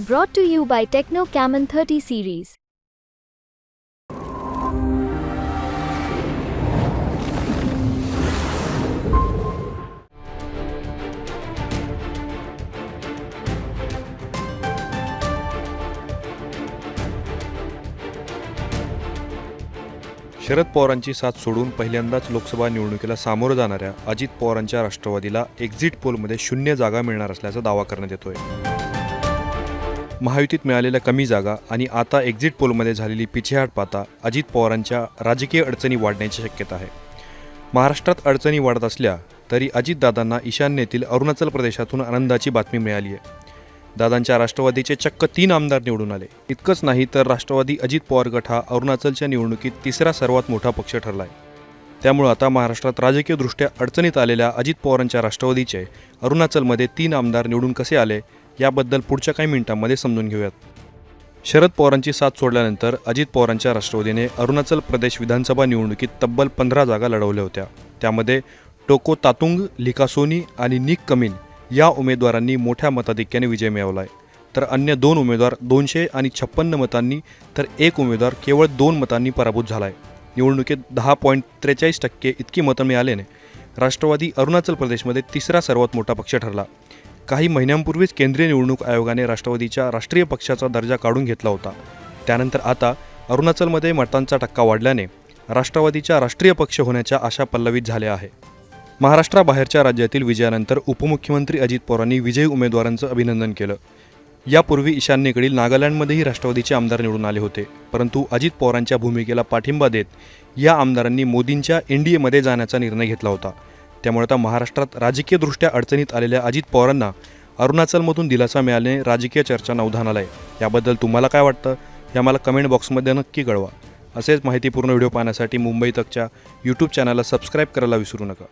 Brought to you by Techno Camon 30 series. Sharad पवारांची साथ सोडून पहिल्यांदाच लोकसभा निवडणुकीला सामोरं जाणाऱ्या अजित पवारांच्या राष्ट्रवादीला एक्झिट पोलमध्ये शून्य जागा मिळणार असल्याचा दावा करण्यात येतोय महायुतीत मिळालेल्या कमी जागा आणि आता एक्झिट पोलमध्ये झालेली पिछेहाट पाहता अजित पवारांच्या राजकीय अडचणी वाढण्याची शक्यता आहे. महाराष्ट्रात अडचणी वाढत असल्या तरी अजितदादांना ईशान्येतील अरुणाचल प्रदेशातून आनंदाची बातमी मिळाली आहे. दादांच्या राष्ट्रवादीचे चक्क तीन आमदार निवडून आले. इतकंच नाही तर राष्ट्रवादी अजित पवार गट हा अरुणाचलच्या निवडणुकीत तिसरा सर्वात मोठा पक्ष ठरला आहे. त्यामुळं आता महाराष्ट्रात राजकीयदृष्ट्या अडचणीत आलेल्या अजित पवारांच्या राष्ट्रवादीचे अरुणाचलमध्ये तीन आमदार निवडून कसे आले याबद्दल पुढच्या काही मिनिटांमध्ये समजून घेऊयात. शरद पवारांची साथ सोडल्यानंतर अजित पवारांच्या राष्ट्रवादीने अरुणाचल प्रदेश विधानसभा निवडणुकीत तब्बल पंधरा जागा लढवल्या होत्या. त्यामध्ये टोको तातुंग लिकासोनी आणि निक कमिन या उमेदवारांनी मोठ्या मताधिक्याने विजय मिळवला आहे तर अन्य दोन उमेदवार दोनशे आणि छप्पन्न मतांनी तर एक उमेदवार केवळ दोन मतांनी पराभूत झाला आहे निवडणुकीत दहा पॉईंट त्रेचाळीस टक्के इतकी मतं मिळाल्याने राष्ट्रवादी अरुणाचल प्रदेशमध्ये तिसरा सर्वात मोठा पक्ष ठरला. काही महिन्यांपूर्वीच केंद्रीय निवडणूक आयोगाने राष्ट्रवादीच्या राष्ट्रीय पक्षाचा दर्जा काढून घेतला होता. त्यानंतर आता अरुणाचलमध्ये मतांचा टक्का वाढल्याने राष्ट्रवादीच्या राष्ट्रीय पक्ष होण्याच्या आशा पल्लवित झाल्या आहे. महाराष्ट्राबाहेरच्या राज्यातील विजयानंतर उपमुख्यमंत्री अजित पवारांनी विजयी उमेदवारांचं अभिनंदन केलं. यापूर्वी ईशान्येकडील नागालँडमध्येही राष्ट्रवादीचे आमदार निवडून आले होते. परंतु अजित पवारांच्या भूमिकेला पाठिंबा देत या आमदारांनी मोदींच्या एन डी एमध्ये जाण्याचा निर्णय घेतला होता. त्यामुळे आता महाराष्ट्रात राजकीयदृष्ट्या अडचणीत आलेल्या अजित पवारांना अरुणाचलमधून दिलासा मिळाल्याने राजकीय चर्चांना उधाण आलं आहे. याबद्दल तुम्हाला काय वाटतं? हे मला कमेंट बॉक्समध्ये नक्की कळवा. असेच माहितीपूर्ण व्हिडिओ पाहण्यासाठी मुंबई तकच्या यूट्यूब चॅनलला सबस्क्राईब करायला विसरू नका.